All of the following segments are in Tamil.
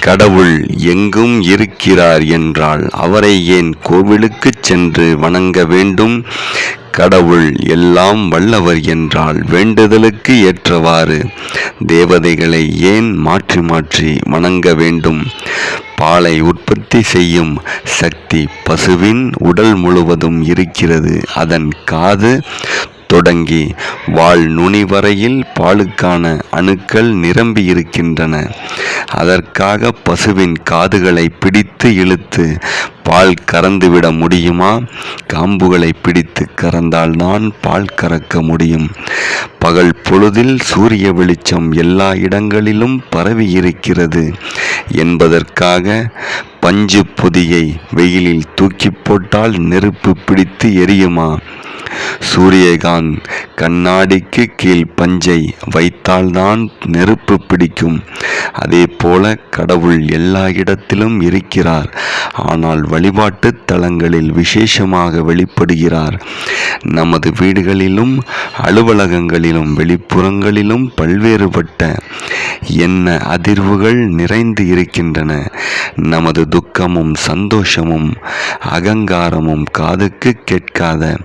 கடவுள் எங்கும் இருக்கிறார் என்றால் அவரை ஏன் கோவிலுக்குச் சென்று வணங்க வேண்டும்? கடவுள் எல்லாம் வல்லவர் என்றால் வேண்டுதலுக்கு ஏற்றவாறு தேவதைகளை ஏன் மாற்றி மாற்றி வணங்க வேண்டும்? பாலை உற்பத்தி செய்யும் சக்தி பசுவின் உடல் முழுவதும் இருக்கிறது. அதன் காது தொடங்கி வால் நுனி வரையில் பாலுக்கான அணுக்கள் நிரம்பி இருக்கின்றன அதற்காக பசுவின் காதுகளை பிடித்து இழுத்து பால் கறந்துவிட முடியுமா? காம்புகளை பிடித்து கறந்தால்தான் பால் கறக்க முடியும். பகல் பொழுதில் சூரிய வெளிச்சம் எல்லா இடங்களிலும் பரவி இருக்கிறது என்பதற்காக பஞ்சு பொதியை வெயிலில் தூக்கி போட்டால் நெருப்பு பிடித்து எரியுமா? சூரியகாந்த் கண்ணாடிக்கு கீழ் பஞ்சை வைத்தால்தான் நெருப்பு பிடிக்கும். அதே போல கடவுள் எல்லா இடத்திலும் இருக்கிறார். ஆனால் வழிபாட்டு தலங்களில் விசேஷமாக வெளிப்படுகிறார். நமது வீடுகளிலும் அலுவலகங்களிலும் வெளிப்புறங்களிலும் பல்வேறுபட்ட என்ன அதிர்வுகள் நிறைந்து இருக்கின்றன. நமது துக்கமும் சந்தோஷமும் அகங்காரமும் காதுக்கு கேட்காத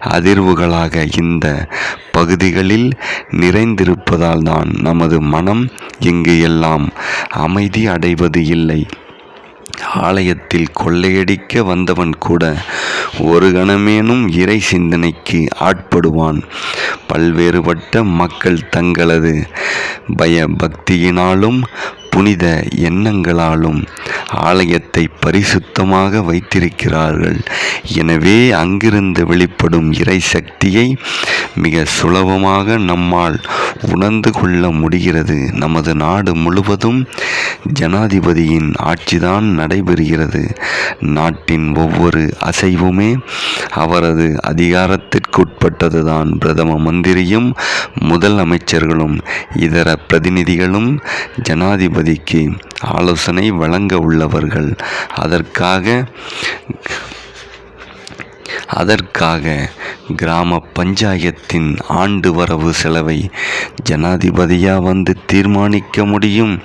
அதிர்வுகளாக இந்த பகுதிகளில் நிறைந்திருப்பதால் தான் நமது மனம் இங்கு எல்லாம் அமைதி அடைவது இல்லை. ஆலயத்தில் கொள்ளையடிக்க வந்தவன் கூட ஒரு கணமேனும் இறை சிந்தனைக்கு ஆட்படுவான். பல்வேறுபட்ட மக்கள் தங்களது பய பக்தியினாலும் புனித எண்ணங்களாலும் ஆலயத்தை பரிசுத்தமாக வைத்திருக்கிறார்கள். எனவே அங்கிருந்து வெளிப்படும் இறை சக்தியை மிக சுலபமாக நம்மால் உணர்ந்து கொள்ள முடிகிறது. நமது நாடு முழுவதும் ஜனாதிபதியின் ஆட்சிதான் நடைபெறுகிறது. நாட்டின் ஒவ்வொரு அசைவுமே அவரது அதிகாரத்திற்குட்பட்டதுதான். பிரதம மந்திரியும் முதல் அமைச்சர்களும் இதர பிரதிநிதிகளும் ஜனாதிபதிக்கு ஆலோசனை வழங்க உள்ளவர்கள். அதற்காக அதற்காக கிராம பஞ்சாயத்தின் ஆண்டு வரவு செலவை ஜனாதிபதியா வந்து தீர்மானிக்க முடியும்.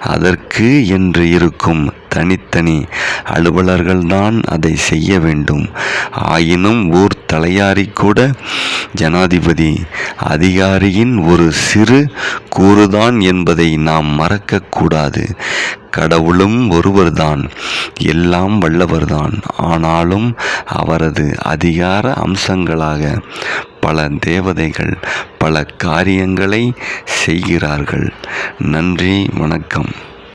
அதற்கு என்று இருக்கும் தனித்தனி அலுவலர்கள்தான் அதை செய்ய வேண்டும். ஆயினும் ஊர் தலையாரி கூட ஜனாதிபதி அதிகாரியின் ஒரு சிறு கூறுதான் என்பதை நாம் மறக்கக்கூடாது கடவுளும் ஒருவர்தான் எல்லாம் வல்லவர்தான். ஆனாலும் அவரது அதிகார அம்சங்களாக பல தேவதைகள் பல காரியங்களை செய்கிறார்கள். நன்றி வணக்கம்.